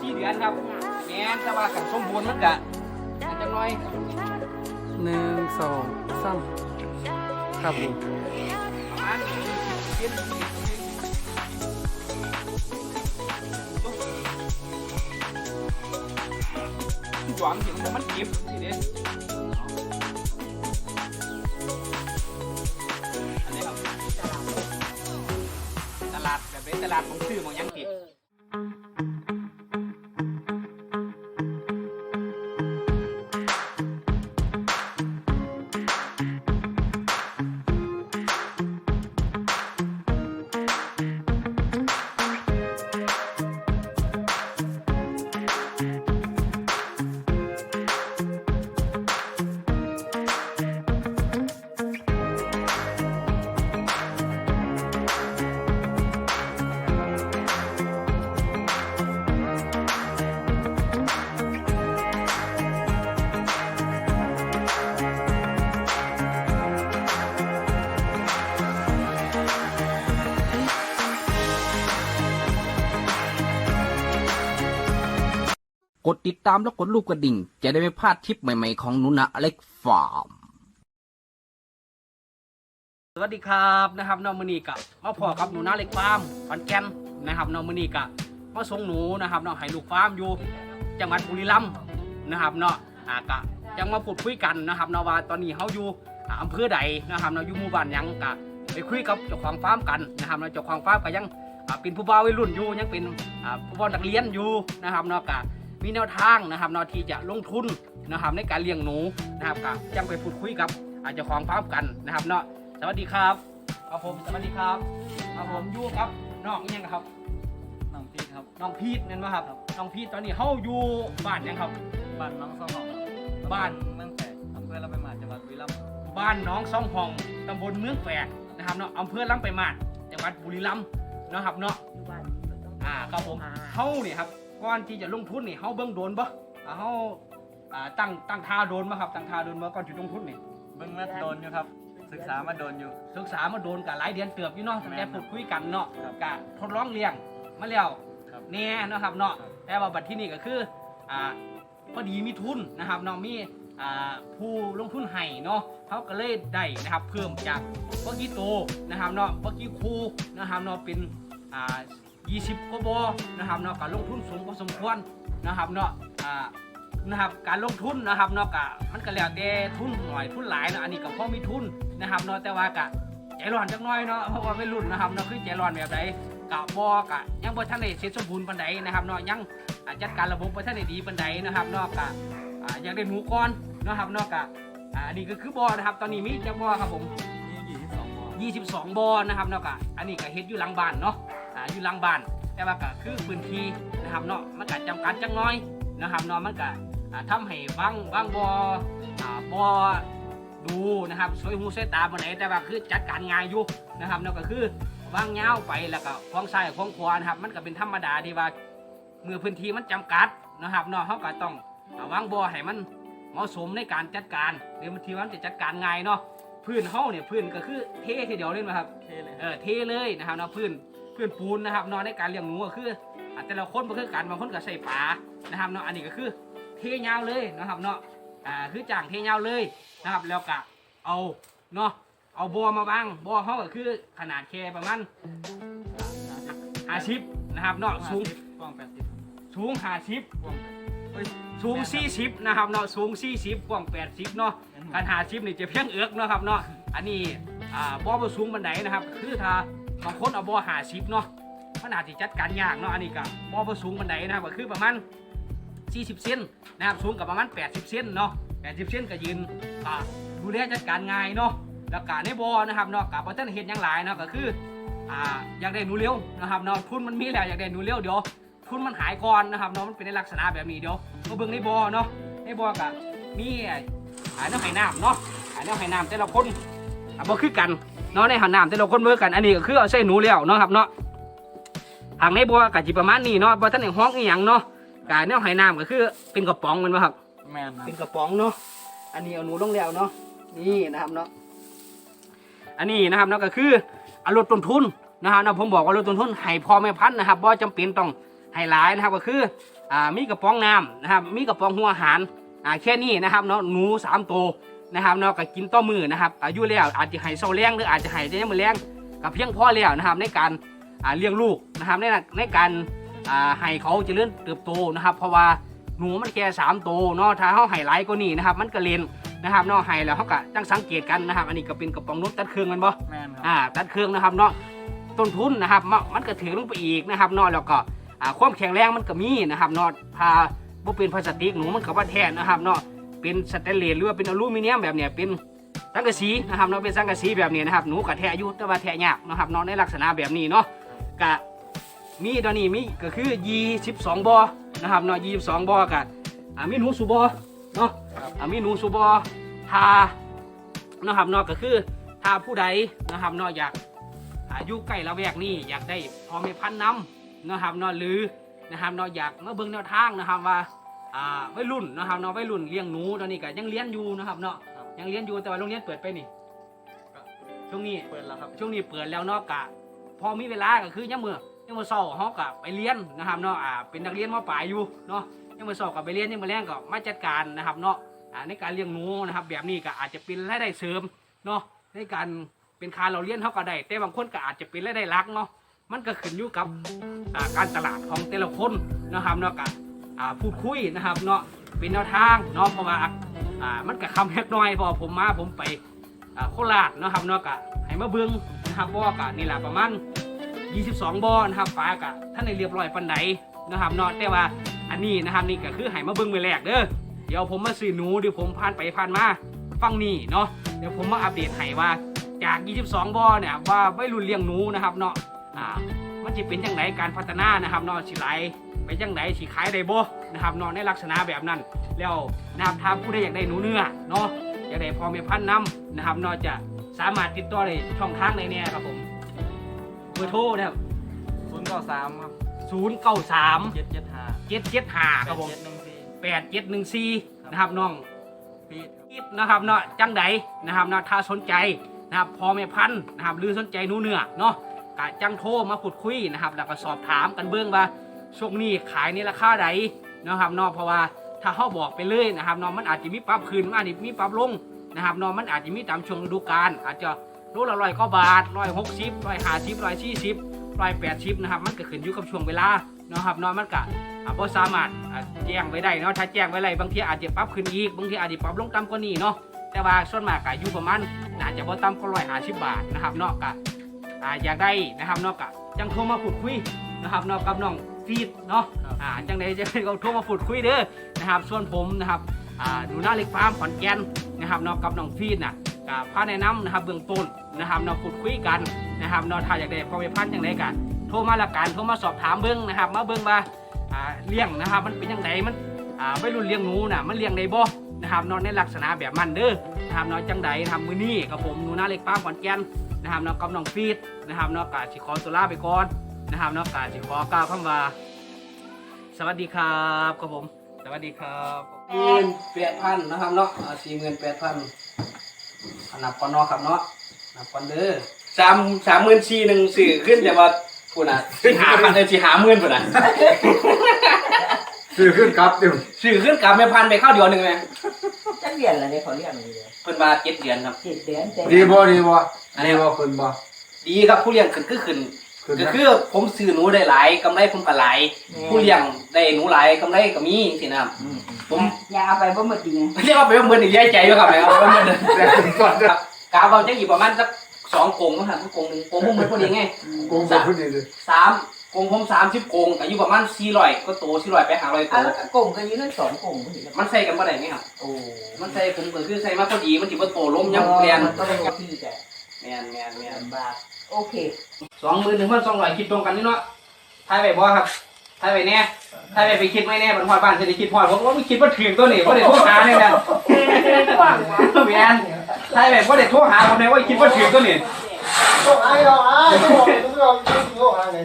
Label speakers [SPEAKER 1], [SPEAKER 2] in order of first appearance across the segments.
[SPEAKER 1] สี่เดือนครับแม่นแต่ว่ากันสมบูรณ์มันก็อาจจะน้อย
[SPEAKER 2] หนึ่งสองสามครับผม
[SPEAKER 1] ประมาณเดือนหวังถึงมันเก็บสิเด้อันนี้ครับตลาดแบบเป็นตลาดของซื้อของหยังติด กดติดตามแล้วกดรูปกระดิ่ง จะได้ไม่พลาดทริปใหม่ๆของหนุนะเล็กฟาร์ม สวัสดีครับนะครับน้องมณีกับมาพอกับหนูนาเล็กฟาร์มขอนแก่นนะครับน้องมณีกับมาส่งหนูนะครับน้องให้ลูกฟาร์มอยู่ จังหวัดบุรีรัมย์นะครับเนาะอากะจังมาพูดคุยกันนะครับเนาะว่าตอนนี้เขาอยู่อ่าอำเภอใดนะครับเนาะอยู่หมู่บ้านหยังกะไปคุยกับเจ้าของฟาร์มกันนะครับเนาะเจ้าของฟาร์มก็ยังอ่าเป็นผู้บ่าววัยรุ่นอยู่ยังเป็นอ่าผู้บ่าวนักเรียนอยู่นะครับเนาะกะ มีแนวทางนะครับเนาะที่จะลงทุนนะครับในการเลี้ยงหนูนะครับกะจังไปพูดคุยกับอ่าเจ้าของฟาร์มกันนะครับเนาะสวัสดีครับครับผมสวัสดีครับครับผมอยู่ครับน้องอิหยังครับ
[SPEAKER 3] น้องพีครับ
[SPEAKER 1] น้องพีทนั่นวะครับน้องพีทตอนนี้เฮาอยู่บ้านหยังครับ
[SPEAKER 3] บ้านน้องสองหอง
[SPEAKER 1] บ้าน
[SPEAKER 3] เมืองแปะอำเภอเราไปมาจังหวัดบุรีรัมย์
[SPEAKER 1] บ้านน้องซ่องห้องตำบลเมืองแฝกนะครับเนาะอำเภอลำไปลายมาศจังหวัดบุรีรัมย์เนาะครับเนาะอ่าครับผมเฮานี่ครับ ก่อนที่จะลงทุนนี่เฮาเบิ่งโดนบ่อ่าเฮาอ่าตั้งตั้งท่าโดนบ่ครับตั้งท่าโดนบ่ก่อนจะลงทุนนี่
[SPEAKER 3] เบื้องมาโดนอยู่ครับ ศึกษามาโดนอยู่
[SPEAKER 1] ศึกษามาโดนกับหลายเดือนเติบอยู่เนาะตั้งแต่
[SPEAKER 3] แม่นครับ
[SPEAKER 1] พูดคุยกันเนาะ
[SPEAKER 3] ครับ
[SPEAKER 1] กะทดลองเลี้ยงมาแล้ว
[SPEAKER 3] ครับ
[SPEAKER 1] แน่เนาะครับเนาะ
[SPEAKER 3] ครับ
[SPEAKER 1] แต่ว่าบัดที่นี่ก็คืออ่าพอดีมีทุนนะครับเนาะมีอ่าผู้ลงทุนให้เนาะเขาก็เลยได้นะครับเพิ่มจากเมื่อกี้โตนะครับเนาะเมื่อกี้ครูนะครับเนาะเป็นอ่า 20กว่าบอนะครับเนาะการลงทุนสูงพอสมควรนะครับเนาะอ่านะครับการลงทุนนะครับเนาะกะมันก็แล้วแต่ทุนหน่อยทุนหลายเนาะอันนี้ก็พอมีทุนนะครับเนาะแต่ว่ากะใจร้อนจักหน้อยเนาะเพราะว่าไม่รุ่นนะครับเนาะคือใจร้อนแบบใดกะบอกะยังบ่ทันได้เสร็จสมบูรณ์ปานใดนะครับเนาะยังอ่าจัดการระบบประเทศได้ดีปันใดนะครับนอกจากอ่าอยากได้หนูก่อนนะครับนอกจากอ่าอันนี้ก็คือบอนะครับตอนนี้มีจักบอครับผม
[SPEAKER 3] นี่ยี่สิบสองบอ
[SPEAKER 1] 22บอนะครับนอกจากอันนี้ก็เฮ็ดอยู่หลังบ้านเนาะ อ่าอยู่หลังบ้าน แต่ว่าก็คือพื้นที่นะครับเนาะมันก็จำกัดจังน้อยนะครับเนาะมันก็อ่าทำให้บางบางบออ่าบอดูนะครับสวยหูสวยตาบนไหนแต่ว่าคือจัดการง่ายอยู่นะครับเนาะก็คือวางเงาวไปแล้วก็คล้องซ้ายคล้องขวานะครับ มันก็เป็นธรรมดาที่ว่าเมื่อพื้นที่มันจำกัดนะครับเนาะเขาก็ต้องเอาวางบ่อให้มันเหมาะสมในการจัดการหรือบางทีมันจะจัดการง่ายเนาะพื้นเฮาเนี่ยพื้นก็คือเททีเดียวเลยนะครับ
[SPEAKER 3] เท่เลย
[SPEAKER 1] เออเทเลยนะครับเนาะพื้น พื้นปูนนะครับเนาะในการเลี้ยงหนูก็คืออะแต่ละคนบ่คือกันบางคนก็ใส่ปลานะครับเนาะอันนี้ก็คือเทยาวเลยนะครับเนาะอ่าคือจ้างเทยาวเลยนะครับ แล้วก็เอาเนาะเอาบ่อมาวางบ่อเฮาก็คือขนาดแค่ประมาณ50นะครับเนาะสูง
[SPEAKER 3] กว้างแปดสิบ
[SPEAKER 1] สูง50
[SPEAKER 3] กว้างเฮ้ย
[SPEAKER 1] สูง40นะครับเนาะสูง40กว้าง80เนาะการหาชิปนี่จะเพียงเอือกเนาะครับเนาะอันนี้อ่าบ่บ่สูงบันไดนะครับ คือถ้า บางคนเอาบ่อหาชิปเนาะมันอาจจะจัดการยากเนาะอันนี้ก็บ่บ่สูงบันไดนะครับก็คือประมาณ 40 เซนนะครับสูงกับประมาณ 80 เซนเนาะ80 เซนก็ยืนอ่าดูแลจัดการง่ายเนาะแล้วก็ในบ่อนะครับเนาะกับบ่ทันเฮ็ดหยังหลายเนาะก็คืออ่าอยากได้หนูเร็วนะครับเนาะทุนมันมีแล้วอยากได้หนูเร็วเดี๋ยวทุนมันหายก่อนนะครับเนาะมันเป็นในลักษณะแบบนี้เดี๋ยวมาเบิ่งในบ่อเนาะในบ่อกับมีอ่าน้ำไห้น้ำเนาะอ่าน้ำไห้น้ำแต่ละคนอ่าบ่คือกัน นาะในหาน้ำแต่ละคนบ่คือกันอันนี้ก็คือเอาใส่หนูแล้วเนาะครับเนาะทางในบ่อก็สิประมาณนี้เนาะบ่ทันได้ฮ้องอีหยังเนาะกาแนวไห้น้ำก็คือเป็นกระป๋องแมันบ่ครับ
[SPEAKER 3] แมนนะ
[SPEAKER 1] เป็นกระป๋องเนาะอันนี้เอาหนูลงแล้วเนาะนี่นะครับเนาะอันนี้นะครับเนาะก็คือเอาลดต้นทุนนะครับเนาะผมบอกว่าลดต้นทุนให้พ่อแม่พันธุ์นะครับบ่จำเป็นต้องไฮไลท์นะครับก็คืออ่ามีกระป๋องน้ำนะครับมีกระป๋องหัวอาหารอ่าแค่นี้นะครับเนาะหนูสามตัว นะครับเนาะก็กินต่อมือนะครับอายุแล้วอาจจะให้เศร้าแรงหรืออาจจะให้จะยังมือแรงก็เพียงพอแล้วนะครับในการอ่าเลี้ยงลูกนะครับในในการอ่าให้เขาเจริญเติบโตนะครับ เพราะว่าหนูมันแค่สามตัวเนาะถ้าเขาไฮไลท์ก็นี่นะครับ มันก็เลนนะครับเนาะให้แล้วเขาก็ตั้งสังเกตกันนะครับ อันนี้ก็เป็นกระป๋องนมตัดเครื่องแมันบ่
[SPEAKER 3] แม่นครับ
[SPEAKER 1] อ่าตัดเครื่องนะครับเนาะต้นทุนนะครับมมันก็ถือลงไปอีกนะครับเนาะแล้วก็อ่าความแข็งแรงมันก็มีนะครับเนาะพาบ่เป็นพลาสติกหนูมันก็ว่าแท้นะครับเนาะ เป็นสแตนเลสหรือว่าเป็นอลูมิเนียมแบบเนี้ยเป็นสังกะสีนะครับเนาะเป็นสังกะสีแบบนี้นะครับหนูก็แท้อยู่แต่ว่าแท้ยากนะครับเนาะในลักษณะแบบนี้เนาะก็มีตอนนี้มีก็คือ 22บ่อนะครับเนาะ22บ่อก็อ่ามีหนูสูบ่อเนาะอ่ามีหนูสูบอทานะครับเนอกก็คือถ้าผู้ใดนะครับเนอกอยากอาอยุใกล้ละแวกนี้อยากได้พอมีพันธุ์น้ำนะครับเนอกหรือนะครับเนอกอยากมาเบิ่งแนวทางนะครับว่า อ่าวัยรุ่นนะครับเนาะวัยรุ่นเลี้ยงหนูตอนนี้ก็ยังเลี้ยงอยู่นะครับเนาะ
[SPEAKER 3] ครับ
[SPEAKER 1] ยังเลี้ยงอยู่แต่ว่าโรงเรียนเปิดไปนี่ช่วงนี้
[SPEAKER 3] เปิดแล้วครับ
[SPEAKER 1] ช่วงนี้เปิดแล้วเนาะกะ พอมีเวลาก็คือยามมื้อยามมื้อเช้าเฮาก็ไปเรียนนะครับเนาะอ่าเป็นนักเรียนมปลายอยู่เนาะยามมื้อเช้าก็ไปเรียนยามมื้อแลงก็มาจัดการนะครับเนาะอ่าในการเลี้ยงหนูนะครับ แบบนี้ก็อาจจะเป็นรายได้เสริมเนาะในการเป็นค่าเราเรียนเฮาก็ได้แต่บางคนก็อาจจะเป็นรายได้หลักเนาะมันก็ขึ้นอยู่กับอ่าการตลาดของแต่ละคนนะครับเนาะก็ อ่าพูดคุยนะครับเนาะเป็นแนวทางเนาะเพราะว่าอ่ามันก็คำเล็กน้อยพอผมมาผมไปอ่าโคราชเนาะครับเนาะกะให้มาเบิ่งนะครับบ่อกะนี่แหละประมาณ22บ่อนะครับฟ้ากะท่านในเรียบร้อยปันใดนะครับเนาะแต่ว่าอันนี้นะครับนี่ก็คือให้มาเบิ่งไว้แรกเด้อเดี๋ยวผมมาซื้อหนูเดี๋ยวผมผ่านไปผ่านมาฟังนี่เนาะเดี๋ยวผมมาอัปเดตให้ว่าจาก 22บ่อเนี่ยว่าวัยรุ่นเลี้ยงหนูนะครับเนาะอ่ามันจะเป็นจังไดการพัฒนานะครับเนาะสิไหล ไปจังไดสิขายได้บ่นะครับเนาะในลักษณะแบบนั้น แล้วนะครับถ้าผู้ใดอยากได้หนูเนื้อเนาะอยากได้พอมีพันธุ์น้ำนะครับนอกจากสามารถติดต่อได้ช่องทางใดเนี่ยครับผมเบอร์โทรนะครับ
[SPEAKER 3] ศูนย์เก้าสามครับ
[SPEAKER 1] ศูนย์เก้าสาม
[SPEAKER 3] เจ็ดเจ็ดห้า
[SPEAKER 1] เจ็ดเจ็ดห้าครับผม
[SPEAKER 3] เจ็ดหนึ่งสี่
[SPEAKER 1] แปดเจ็ดหนึ่งสี่นะครับน้อง
[SPEAKER 3] ปีดครับ
[SPEAKER 1] คิดนะครับเนาะจังใดนะครับเนาะถ้าสนใจนะครับพอมีพันธุ์นะครับหรือสนใจหนูเนื้อเนาะกะจังโทรมาพูดคุยนะครับแล้วก็สอบถามกันเบื้องว่า ช่วงนี้ขายในราคาใดนะครับนาะเพราะว่าถ้าเขาบอกไปเลยนะครับนาะมันอาจจะมีปรับขึ้นมันอาจจะมีปรับลงนะครับนาะมันอาจจะมีตามช่วงฤดูกาลอาจจะโลละร้อยก็บาทร้อยหกสิบร้อยห้าสิบร้อยสี่สิบร้อยแปดสิบนะครับมันก็ขึ้นอยู่กับช่วงเวลานะครับนาะมันก็อ่าบ่สามารถแจ้งไว้ได้เนาะถ้าแจ้งไว้ไรบางทีอาจจะปรับขึ้นอีกบางทีอาจจะปรับลงต่ำกว่านี้เนาะแต่ว่าส่วนมากก็อยู่ประมาณอาจจะบ่ต่ำกว่าร้อยห้าสิบบาทนะครับเนาะก็อ่าอยากได้นะครับเนาะก็ จังโทรมาพูดคุยนะครับเนาะกับน้องฟีดเนาะอ่าจังใดจะก็โทรมาพูดคุยเด้อนะครับส่วนผมนะครับอ่าหนูนาเล็กฟาร์มขอนแก่นนะครับเนาะกับน้องฟีดน่ะกับพาแนะนำนะครับเบื้องต้นนะครับเนาะพูดคุยกันนะครับเนาะถ้าอยากได้พอไปพันธุ์อย่างไรกันโทรมาละกันโทรมาสอบถามเบื้องนะครับ มาเบื้องว่าอ่าเลี้ยงนะครับ มันเป็นยังไงมันอ่าไม่รุ่นเลี้ยงหนูน่ะมันเลี้ยงได้บ่นะครับเนาะในลักษณะแบบมันเด้อนะครับเนาะจังใดนะครับมือนี้กับผมหนูนาเล็กป้าขอนแก่น นะครับเนาะกับน้องฟีดนะครับเนาะกาสิขอตัวลาไปก่อนนะครับเนาะกาสิขอกล่าวคำว่า สวัสดีครับครับผม สวัสดีครับหมื่นแปดพันนะครับเนาะสี่หมื่นแปดพันนับก่อนเนาะครับเนาะนับก่อนเด้อสามสามหมื่นสี่หนึ่งสื่อขึ้นแต่ว่าพูดนะขึ้นหาพันเลยสี่หาหมื่นพูดนะ
[SPEAKER 4] ซื้อขึ้นครับเดี๋ยว
[SPEAKER 1] สื่อขึ้นกลับไม่พันไปเข้าเดียวหนึ่งไหม
[SPEAKER 5] จักเดือนละเนี่ยเขาเรียกมันเลย
[SPEAKER 1] เพิ่นมาเจ็ดเดือนครับ
[SPEAKER 5] เจ็ดเดือนแต่
[SPEAKER 4] ดีบ่ดีบ่ ดีบ่ขึ้นบ่
[SPEAKER 1] ดีครับผู้เลี้ยงขึ้นคือขึ้น
[SPEAKER 4] ขึ้น
[SPEAKER 1] ก็
[SPEAKER 4] นะ
[SPEAKER 1] คือผมซื้อหนูได้หลายกำไรผมก็หลายผู้เลี้ยงได้หนูหลายกำไรก็มีสินะครับ
[SPEAKER 5] อืม
[SPEAKER 1] ผม
[SPEAKER 5] อย่าเอาไปบ่หมดจริง
[SPEAKER 1] เรียกว่าเป็นเมือนอีกย้ายใจอยู่ครับแม่เอาเป็นเมือน
[SPEAKER 4] แต่ขึ้นก่อน
[SPEAKER 1] ค
[SPEAKER 4] จะ
[SPEAKER 1] รับกาบเอาจะหยิบประมาณสักสองกงนะครับกงหนึ่งกงผมเหมือนพอดีไง
[SPEAKER 4] โกงบ่ขึ้นดีเลย
[SPEAKER 1] สามกงผมสามสิบกงอายุประมาณสี่ร้อยก็โตสี่ร้อยไปหาร้อยโต
[SPEAKER 5] อะแล้วก็กลุ่มกันอยู่นั่นสองกลุ่มบ่เห็นแล้ว
[SPEAKER 1] มันใส่กันบ่ได้ไงครับ
[SPEAKER 5] โอ้
[SPEAKER 1] มันใส่ผมก็คือใส่มาพอดีมันจิบ่โตล้มยังเรียน
[SPEAKER 5] มันก็เป็นที่แต่
[SPEAKER 1] นแมนแมน
[SPEAKER 5] บากโอเค
[SPEAKER 1] สองหมื่นหนึ่งพันสองร้อยคิดตรงกันนี่เนาะทายไปบ่ครับทายไปแน่ทายไปไปคิดไม่แน่บรรพบ้านจะได้คิดพอดผมว่าไม่คิดว่าถึงตัวนี่ว่าได้โทรหาเนี่ยนะแมนทายไปว่าได้โทรหาผมเลยว่าคิดว่าถึงตัวนี่
[SPEAKER 4] ต้องอายเอาอายต้องต้องต้องอายเลย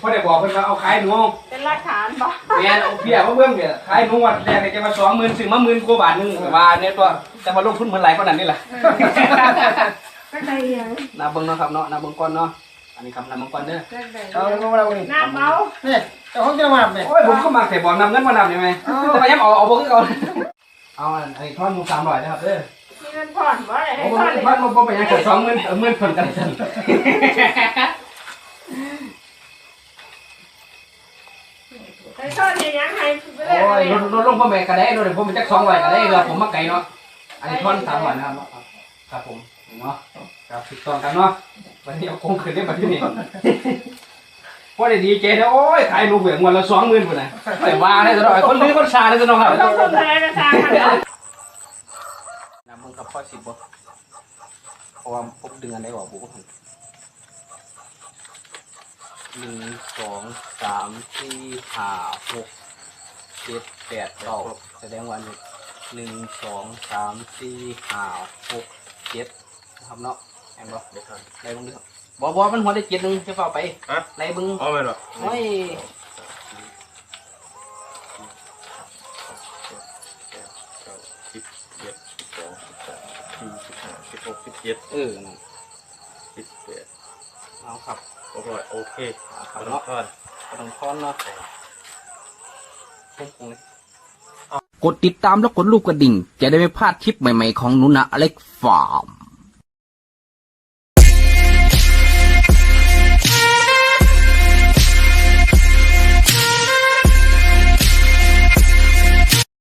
[SPEAKER 1] พอได้บอกเพิ่นว่าเอาขายหนู
[SPEAKER 6] เป็นหลักฐา นปะ
[SPEAKER 1] แม่นเอาเบี้ยมาเบิ่งเนี่ยขายหนูวันแรกเนี่ยจะมาสองหมื่นซื้อมาหมื่นกว่าบาทหนึงว่าเนี่ยตัวแต่มาลงทุนเหมือนหลายคนนั้นนี่แหละ
[SPEAKER 6] ก็ใจยัง
[SPEAKER 1] นาเบิ่งเนาะครับเนาะนาเบิ่งก่อนเนาะนนี้คำนำมังกรเด้อ
[SPEAKER 4] เอาลงมาเรานี่
[SPEAKER 6] น้ำเมา
[SPEAKER 4] นี่เจ้าของจะมาเนี่ย
[SPEAKER 1] โอ้ยผมก็มาแต่บอกนำเงินมานำได้ไหมเอาไปยังเอาเอาพวกนี้ก่อนเอาอันนี้ทอดหมูสามร้อยนะครับเด้อ
[SPEAKER 6] มีเงินผ่อนบ่ได้
[SPEAKER 1] โอ้
[SPEAKER 6] ให้
[SPEAKER 1] โห
[SPEAKER 6] ผ่อนเลย
[SPEAKER 1] มันมันไปยังเกิดสองหมื่นเออหมื่นคนกันจัน
[SPEAKER 6] ให้ผ่อนเฮ็ดหยังให้ไปเลย
[SPEAKER 1] โอ้ยรถรถลงพ่อแม่ก็ได้รถผมมันจะสองร้อยก็ได้เราผมมาไกลเนาะอันนี้ทอนสามร้อยนะครับครับผมเนาะครับถูกต้องกันเนาะวันนี้เอาคงคืนได้มาที่นี่พอได้ดีเจนะโอ้ยขายลูกเหวี่ยงวันละสองหมื่นคนนะแต่ว่าได้ตลอดคนลื้อคนชาได้ตลอดครับ
[SPEAKER 6] ต้องคนอะไรก็ตามมันเด้อ
[SPEAKER 1] น้ำมันกับพ่อสิบบ่เพราะว่าพบเดือนได้บอกบุกคนหนึ่งสองสามสี่ห้าหก เจ็ดแปดเก้าแสดงว่าหนึ่งหนึ่งสองสามสี่ห้าหกเจ็ดนะครับเนาะแอนบ่เดี๋ยวก่อนไล่เบึงดิครับบ่บ่มันหัวได้เจ็ดหนึ่งจะเฝ้าไปไล่เบึง
[SPEAKER 7] เอาไปหรอ
[SPEAKER 1] โอ้ย
[SPEAKER 7] สิบเอ็ดสิบสองสิบสามสี่สิบห้าสิบหกสิบเจ็ด
[SPEAKER 1] เออนั่น
[SPEAKER 7] สิบแปด
[SPEAKER 1] เอาครับ
[SPEAKER 7] โอเคโอเค
[SPEAKER 1] เอาค
[SPEAKER 7] ข
[SPEAKER 1] รั
[SPEAKER 7] อ
[SPEAKER 1] บบ
[SPEAKER 7] คุณ
[SPEAKER 1] เนาะ
[SPEAKER 7] ก่อน
[SPEAKER 1] ก็ต้องค้อนเนาะ
[SPEAKER 8] กดติดตามและกดรูปกระดิ่ง จะได้ไม่พลาดคลิปใหม่ๆของหนุนะอเล็กฟาร์ม